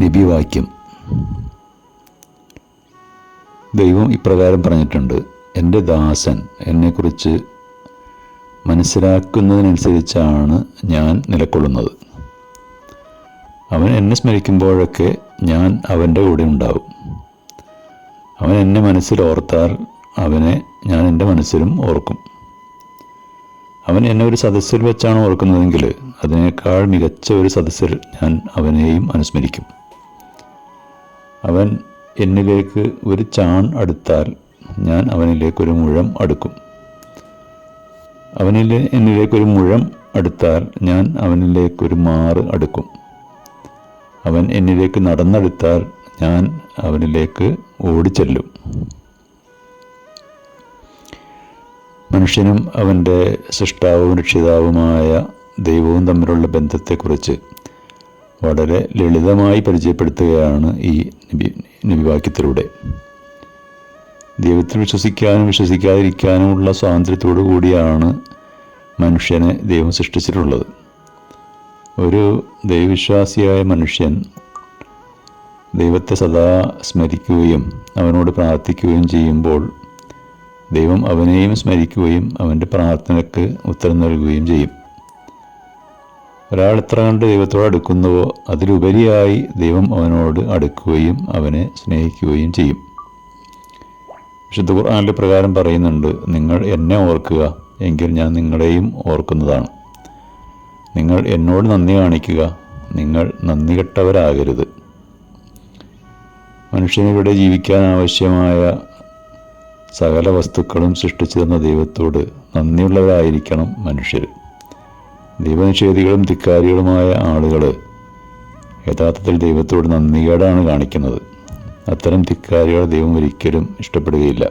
നബിവാക്യം ദൈവം ഇപ്രകാരം പറഞ്ഞിട്ടുണ്ട് എന്റെ ദാസൻ എന്നെക്കുറിച്ച് മനസ്സിലാക്കുന്നതിനനുസരിച്ചാണ് ഞാൻ നിലക്കൊള്ളുന്നത്. അവൻ എന്നെ സ്മരിക്കുമ്പോഴൊക്കെ ഞാൻ അവന്റെ കൂടെ ഉണ്ടാവും. അവൻ എന്നെ മനസ്സിൽ ഓർത്താൽ അവനെ ഞാൻ എന്റെ മനസ്സിലും ഓർക്കും. അവൻ എന്നെ ഒരു സദസ്സിൽ വെച്ചാണ് ഓർക്കുന്നതെങ്കിൽ അതിനേക്കാൾ മികച്ച ഒരു സദസ്സിൽ ഞാൻ അവനെയും അനുസ്മരിക്കും. അവൻ എന്നിലേക്ക് ഒരു ചാൺ അടുത്താൽ ഞാൻ അവനിലേക്ക് ഒരു മുഴം അടുക്കും. അവനിലെ എന്നിലേക്ക് ഒരു മുഴം അടുത്താൽ ഞാൻ അവനിലേക്ക് ഒരു മാറ് അടുക്കും. അവൻ എന്നിലേക്ക് നടന്നെടുത്താൽ ഞാൻ അവനിലേക്ക് ഓടിച്ചെല്ലും. മനുഷ്യനും അവന്റെ സൃഷ്ടാവും രക്ഷിതാവുമായ ദൈവവും തമ്മിലുള്ള ബന്ധത്തെക്കുറിച്ച് വളരെ ലളിതമായി പരിചയപ്പെടുത്തുകയാണ് ഈ നബി നബിവാക്യത്തിലൂടെ. ദൈവത്തിൽ വിശ്വസിക്കാനും വിശ്വസിക്കാതിരിക്കാനുമുള്ള സ്വാതന്ത്ര്യത്തോടു കൂടിയാണ് മനുഷ്യനെ ദൈവം സൃഷ്ടിച്ചിട്ടുള്ളത്. ഒരു ദൈവവിശ്വാസിയായ മനുഷ്യൻ ദൈവത്തെ സദാ സ്മരിക്കുകയും അവനോട് പ്രാർത്ഥിക്കുകയും ചെയ്യുമ്പോൾ ദൈവം അവനെയും സ്മരിക്കുകയും അവന്റെ പ്രാർത്ഥനയ്ക്ക് ഉത്തരം നൽകുകയും ചെയ്യും. ഒരാൾ എത്ര കണ്ട് ദൈവത്തോട് അടുക്കുന്നുവോ അതിലുപരിയായി ദൈവം അവനോട് അടുക്കുകയും അവനെ സ്നേഹിക്കുകയും ചെയ്യും. വിശുദ്ധ ഖുർആാനിലെ പ്രകാരം പറയുന്നുണ്ട് നിങ്ങൾ എന്നെ ഓർക്കുക എങ്കിൽ ഞാൻ നിങ്ങളെയും ഓർക്കുന്നതാണ്. നിങ്ങൾ എന്നോട് നന്ദി കാണിക്കുക നിങ്ങൾ നന്ദി കെട്ടവരാകരുത്. മനുഷ്യനിവിടെ ജീവിക്കാൻ ആവശ്യമായ സകല വസ്തുക്കളും സൃഷ്ടിച്ചു തന്ന ദൈവത്തോട് നന്ദിയുള്ളവരായിരിക്കണം മനുഷ്യർ ദൈവനിഷേധികളും ധിക്കാരികളുമായ ആളുകൾ യഥാർത്ഥത്തിൽ ദൈവത്തോട് നന്ദികേടാണ് കാണിക്കുന്നത്. അത്തരം ധിക്കാരികളെ ദൈവം ഒരിക്കലും ഇഷ്ടപ്പെടുകയില്ല.